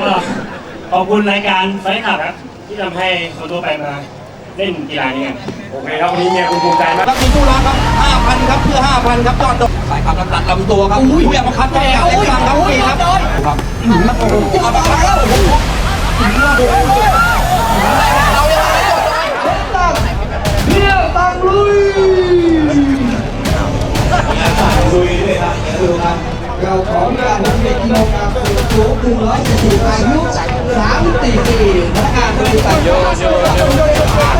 ก็ขอบคุณรายการไฟขับครับ ที่ทำให้คนทั่วไปมาเล่นกีฬานี้กันโอเคครับวันนี้เมียคุณภูมิใจมากครับมีตู้รักครับ5,000ครับเพื่อ5,000ครับยอดดอกสายครับลำตัดลำตัวครับอุ้ยอยากมาคัดแก้วเล็กกลางครับนี่ครับครับอื้อหือโอ้โหเอามาคัดแล้วโอ้โหอื้อหือโอ้โหเรายังไงตั้งเพี้ยตั้งลุยลุยด้วยครับดูครับเราของการทำเป็นกิโลกรัม สูงถึงร้อยสี่สิบอายุสามสี่ปีพนักงานบริษัทโยโยโยการ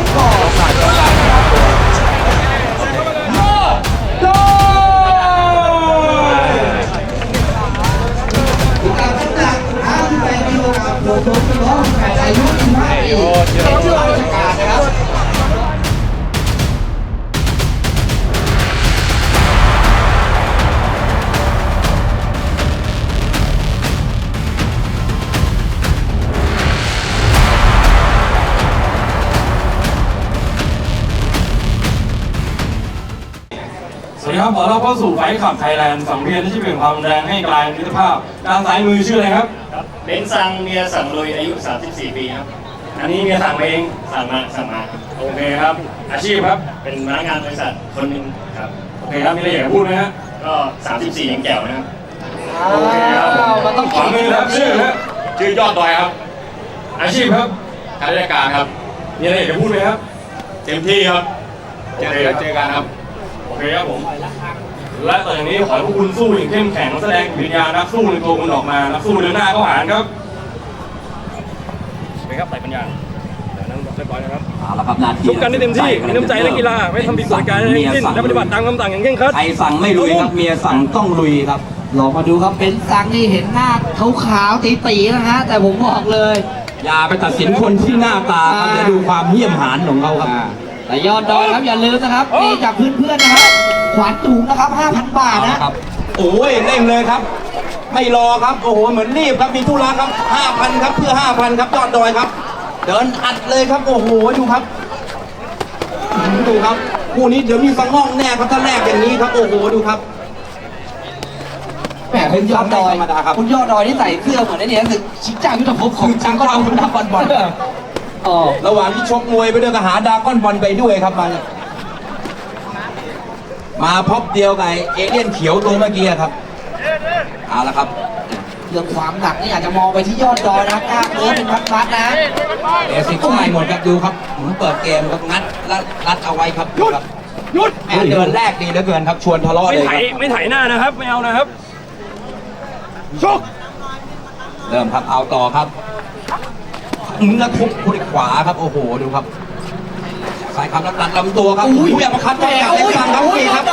วัสดีครับขอต้อนรับเข้าสู่ไฟขับไทยแลนด์สังเวียนที่เปลี่ยนความรุนแรงให้กลายเป็นมิตรภาพด้านซ้ายมือชื่ออะไรครับ ครับเบนซ์ซังเมียสั่งลุยอายุ 34 ปีครับ อันนี้เมียสั่งมาเองสั่งมาสั่งมา โอเคครับ อาชีพครับ เป็นพนักงานบริษัทคนหนึ่งครับ โอเคครับมีอะไรอยากจะพูดไหมฮะก็ 34 ยังแจ๋วนะครับ โอเคครับมันต้องขวามือครับชื่อฮะชื่อยอดดอยครับอาชีพครับข้าราชการครับ มีอะไรอยากจะพูดไหมครับ เต็มที่ครับเจอโอเคครับ เจอกันครับ โอเคครับผม และต่อจากนี้ขอให้พวกคุณสู้อย่างเข้มแข็งแสดงวิญญาณนักสู้ในตัวคุณออกมานักสู้เดินหน้าเข้าหาครับโอเคครับใส่ปัญญาเดี๋ยวนั่งเรียบร้อยนะครับ เอาละครับนาทีชกกันได้เต็มที่มีน้ำใจนักกีฬาไม่ทำผิดกฎการใดทั้งสิ้นและปฏิบัติตามคำสั่งอย่างเคร่งครัด ใครสั่งไม่ลุยครับเมียสั่งต้องลุยครับ ลองมาดูครับเป็นซังนี่เห็นหน้าขาวๆตีๆนะฮะแต่ผมบอกเลย อย่าไปตัดสินคนที่หน้าตาครับจะดูความเหี้ยมหานของเขาครับ แต่ยอดดอยครับอย่าลืมนะครับนี่จากเพื่อนๆนะครับ ขวัญถุงนะครับ 5,000 บาทนะ ครับ โอ้ยเร่งเลยครับ ไม่รอครับ โอ้โห เหมือนรีบครับ มีธุระครับ 5,000 ครับ เพื่อ 5,000 ครับยอดดอยครับ เดินอัดเลยครับ โอ้โห ดูครับอื้อหือดูครับคู่นี้เดี๋ยวมีสังห้องแน่ครับถ้าแรกอย่างนี้ครับ โอ้โห ดูครับ แหมคุณยอดดอยธรรมดาครับคุณยอดดอยที่ใส่เสื้อเหมือนไอ้เนี่ยคือชิงจ้ายุทธภพของจริงก็เอาคุณดับบอลบอล อ๋อระหว่างที่ชกมวยไปด้วยก็หาดราก้อนบอลไปด้วยครับมาเนี่ยมาพบเดียวกับไอ้เอเลี่ยนเขียวตัวเมื่อกี้ครับเอาละครับเรื่องความหนักนี่อาจจะมองไปที่ยอดดอยนะกล้ามเนื้อเป็นมัดๆนะเอสิกก็ไม่หมดครับดูครับผมเปิดเกมครับงัดรัดรัดเอาไว้ครับหยุดหยุดแม่เดินแรกดีเหลือเกินครับชวนทะเลาะไม่เลยไถครับไม่ไถหน้านะครับไม่เอานะครับชกเริ่มครับเอาต่อครับ อื้อแล้วทุบคุยขวาครับโอ้โหดูครับสายครับแล้วตัดลำตัวครับอุ้ยอยากมาคัดแก้วเล่นฟังครับนี่ครับ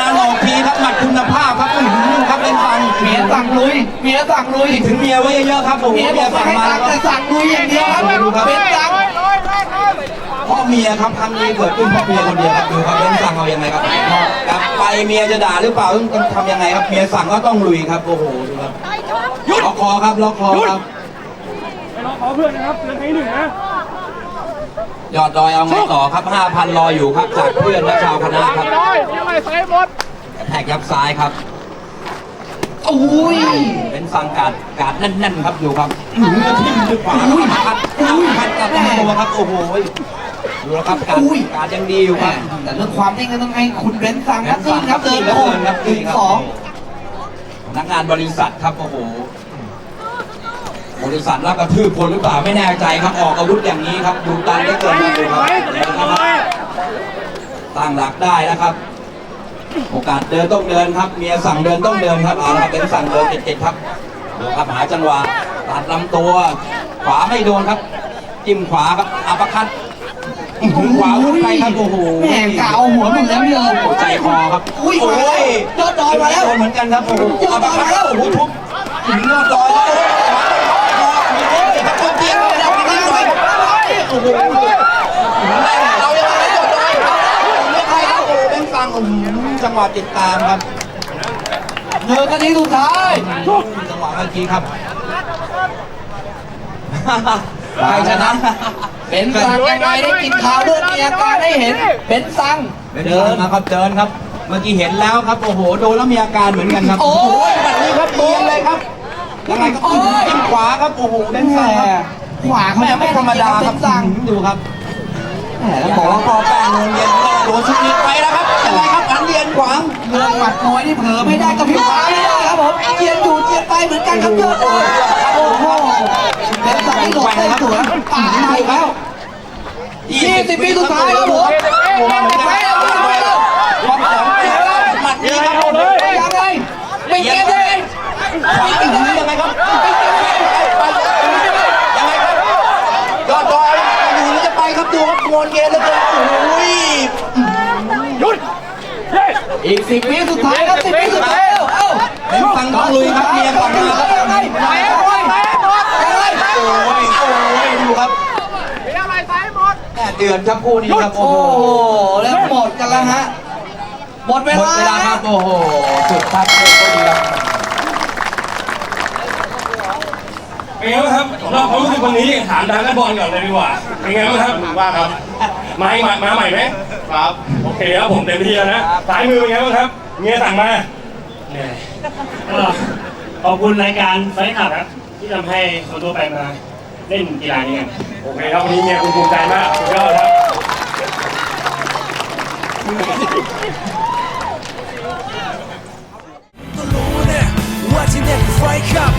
นานๆออกทีครับหมัดคุณภาพครับอื้อหือครับเล่นฟังเมียสั่งลุยเมียสั่งลุยถึงเมียไว้เยอะๆครับโอ้โหเมียบเมีอยกสั่ไม่งให้มาตังครับค์แต่สั่งลุยอย่างเดียวครับเป็นตังค์เพ่อเมียครับครั้งนี้เกิดขึ้นเพราะเมียคนเดียวครับดูครับเล่นสั่งเอายังไงครับกลับไปเมียจะด่าหรือเปล่าต้องทำยังไงครับเมียสั่งก็ต้องลุยครับโอ้โหดูครับล็อกคอครับล็อกคอครับ ไปรอขอเพื่อนนะครับเพื่อนให้หนึ่งนะยอดดอยเอาไงต่อครับ 5,000 รออยู่ครับ จากเพื่อนและชาวคณะครับกระแทกยับซ้ายครับโอ้ยเป็นสั่งการการแน่นๆครับอยู่ครับอื้อหือทิ่มด้วยขวาครับพัดพัดกับตัวครับโอ้โหดูแล้วครับการการยังดีอยู่ครับ แต่เรื่องความนิ่งก็ต้องให้คุณเบนซ์สั่งแบนะงค์จริสั่งงครับเดิเดินนโค้โค้งงครับหนึ่งสองพนักงานบริษัทครับโอ้โห บริษัทรับกระทืบคนหรือเปล่าไม่แน่ใจครับออกอาวุธอย่างนี้ครับ ดูตันได้เกินครับดูครับตั้งหลักได้นะครับ โอกาสเดินต้องเดินครับ เมียสั่งเดินต้องเดินครับเอาละครับเป็นสั่งเดินติดๆครับดูครับหาจังหวะตัดลำตัว ขวาไม่โดนครับ จิ้มขวาครับอัปเปอร์คัตอื้อหือขวาวุ้นไปครับโอ้โหแม่กาวหัวหมดแล้วเนี่ยใจคอครับอุ้ยโอ้ยยอดดอยมาแล้วโดนเหมือนกันครับโอ้โหยอดดอยมาแล้วโอ้โหทุบถึงยอดดอยแล้วโอ้ยครับคนเตียงเลยนะคนนี้หน่อย โอ้โหเรายังไม่จบเลยเลือกใครครับโอ้โหเป็นฟังโอ้โหจังหวะติดตามครับเดินกันทีสุดท้ายจังหวะเมื่อกี้ครับ ใครชนะเบนซังยังไงได้กินข่าวเลือดมีอาการได้เห็นเบนซ์สั่งเดินนะครับเดินครับ เมื่อกี้เห็นแล้วครับโอ้โหโดนแล้วมีอาการเหมือนกันครับโอ้ยแบบนี้ครับเบียงเลยครับยังไงครับจิ้มขวาครับโอ้โหเด้นแหซ้ายครับ ขวาเขาแม่ไม่ธรรมดาครับสั่งดูครับแหมแล้แล้วบอกว่าพอแปงโรงเรียนโดนชุดนี้ไปแล้วครับยังไงครับอันเรียนขวางเงินหมัดน้อยนี่เผลอไม่ได้กับพี่ขวาไม่ได้ครับผมเจียนอยู่เจียนไปเหมือนกันครับเยอะเลยโอ้โหเป็นสายหลบได้สวยปาดมาอีกแล้ว20ปีสุดท้ายครับผม โอ้โหมันไปแล้วไปแล้วความสองไปแล้วหมัดนี้ครับผม ยังไงไม่เกมเลย ขวางอีกทียังไงครับไปยังไงครับยอดดอยอยู่หรือจะไป ครับดูครับงวนเย็นเหลือเกินโอ้ยอีกสิบวิสุดท้ายครับสิบวิสุดท้ายแล้วเอ้าเป็นฟังต้องลุยครับเมียก่อนมาครับยังไงไปยังไงยังไงโอ้ยโอ้ยดูครับแม่เดือดครับคู่นี้ครับโอ้โหแล้วหมดกันแล้วฮะหมดเวหมดลาเวลาครับโอ้โหสุดครับโอ้ดีครับ เป็นไงบ้างครับเราความรู้สึกวันนี้ถามทางนักบอลก่อนเลยดีกว่าเป็นไงบ้างครับว่าครับมาอีกมามาใหม่ไหมครับโอเคครับผมเต็มที่แล้วนะสายมือเป็นไงบ้างครับเมียสั่งมาเหนื่อยก็ขอบคุณรายการไฟขับครับ ที่ทำให้คนทั่วไปมาเล่นกีฬานี้กันโอเคครับวันนี้เมียคุณภูมิใจมากสุดยอดครับก็รู้เนี่ยว่าที่เนี่ยคือไฟขับ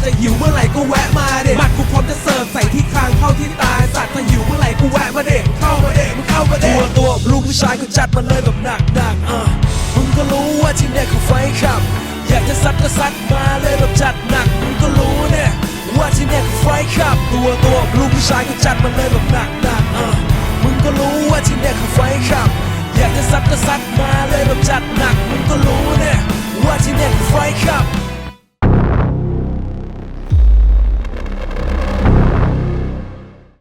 หรือหิวหมัดจะหิวเมื่อไหร่ก็แวะมาเด็หมัดกูพร้อมจะเสิร์ฟใส่ที่คางเข้าที่ตายสัตว์จะหิวเมื่อไหร่กูแวะมาเด็กเข้ามาเด็กมึงเข้ามาเด็ตัวตัวลูกผู้ชายก็จัดมาเลยแบบหนักหนักอะมึงก็รู้ว่าที่เนี่ยคือไฟขับ อยากจะซัดก็ซัดมาเลยแบบจัดหนักมึงก็รู้เนี่ยว่าที่เนี่ยคือไฟขับ ตัวตัวลูกผู้ชายก็จัดมาเลยแบบหนักหนักอะมึงก็รู้ว่าที่เนี่ยคือไฟขับ อยากจะซัดก็ซัดมา